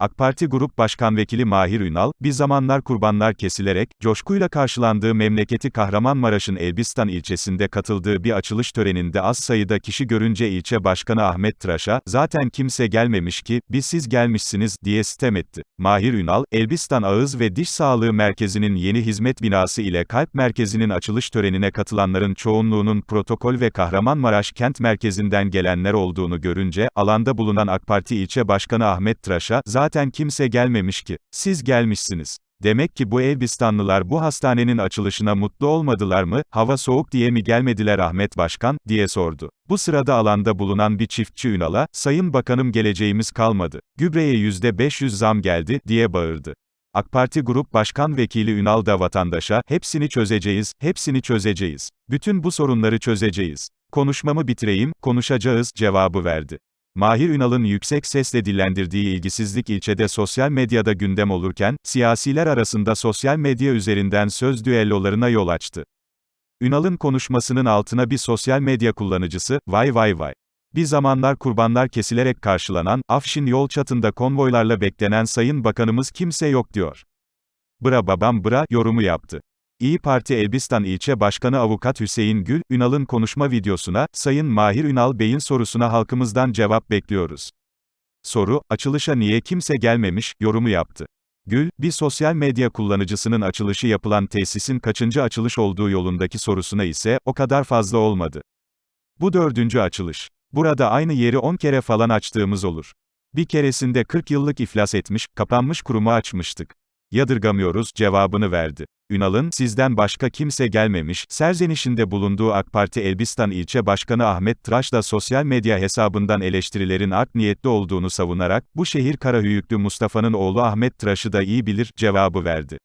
AK Parti Grup Başkan Vekili Mahir Ünal, bir zamanlar kurbanlar kesilerek, coşkuyla karşılandığı memleketi Kahramanmaraş'ın Elbistan ilçesinde katıldığı bir açılış töreninde az sayıda kişi görünce ilçe başkanı Ahmet Tıraş'a, zaten kimse gelmemiş ki, biz siz gelmişsiniz, diye sitem etti. Mahir Ünal, Elbistan Ağız ve Diş Sağlığı Merkezi'nin yeni hizmet binası ile Kalp Merkezi'nin açılış törenine katılanların çoğunluğunun protokol ve Kahramanmaraş kent merkezinden gelenler olduğunu görünce, alanda bulunan AK Parti ilçe başkanı Ahmet Tıraş'a, zaten kimse gelmemiş ki, siz gelmişsiniz. Demek ki bu Elbistanlılar bu hastanenin açılışına mutlu olmadılar mı, hava soğuk diye mi gelmediler Ahmet Başkan, diye sordu. Bu sırada alanda bulunan bir çiftçi Ünal'a, Sayın Bakanım geleceğimiz kalmadı, gübreye %500 zam geldi, diye bağırdı. AK Parti Grup Başkan Vekili Ünal da vatandaşa, hepsini çözeceğiz, hepsini çözeceğiz. Bütün bu sorunları çözeceğiz. Konuşmamı bitireyim, konuşacağız, cevabı verdi. Mahir Ünal'ın yüksek sesle dillendirdiği ilgisizlik ilçede sosyal medyada gündem olurken, siyasiler arasında sosyal medya üzerinden söz düellolarına yol açtı. Ünal'ın konuşmasının altına bir sosyal medya kullanıcısı, vay vay vay. Bir zamanlar kurbanlar kesilerek karşılanan, Afşin yol çatında konvoylarla beklenen Sayın Bakanımız kimse yok diyor. Bra babam bra, yorumu yaptı. İyi Parti Elbistan İlçe Başkanı Avukat Hüseyin Gül, Ünal'ın konuşma videosuna, Sayın Mahir Ünal Bey'in sorusuna halkımızdan cevap bekliyoruz. Soru, açılışa niye kimse gelmemiş, yorumu yaptı. Gül, bir sosyal medya kullanıcısının açılışı yapılan tesisin kaçıncı açılış olduğu yolundaki sorusuna ise, o kadar fazla olmadı. Bu dördüncü açılış. Burada aynı yeri 10 kere falan açtığımız olur. Bir keresinde 40 yıllık iflas etmiş, kapanmış kurumu açmıştık. Yadırgamıyoruz, cevabını verdi. Ünal'ın, sizden başka kimse gelmemiş, serzenişinde bulunduğu AK Parti Elbistan İlçe Başkanı Ahmet Tıraş da sosyal medya hesabından eleştirilerin art niyetli olduğunu savunarak, bu şehir Karahüyüklü Mustafa'nın oğlu Ahmet Tıraş'ı da iyi bilir, cevabı verdi.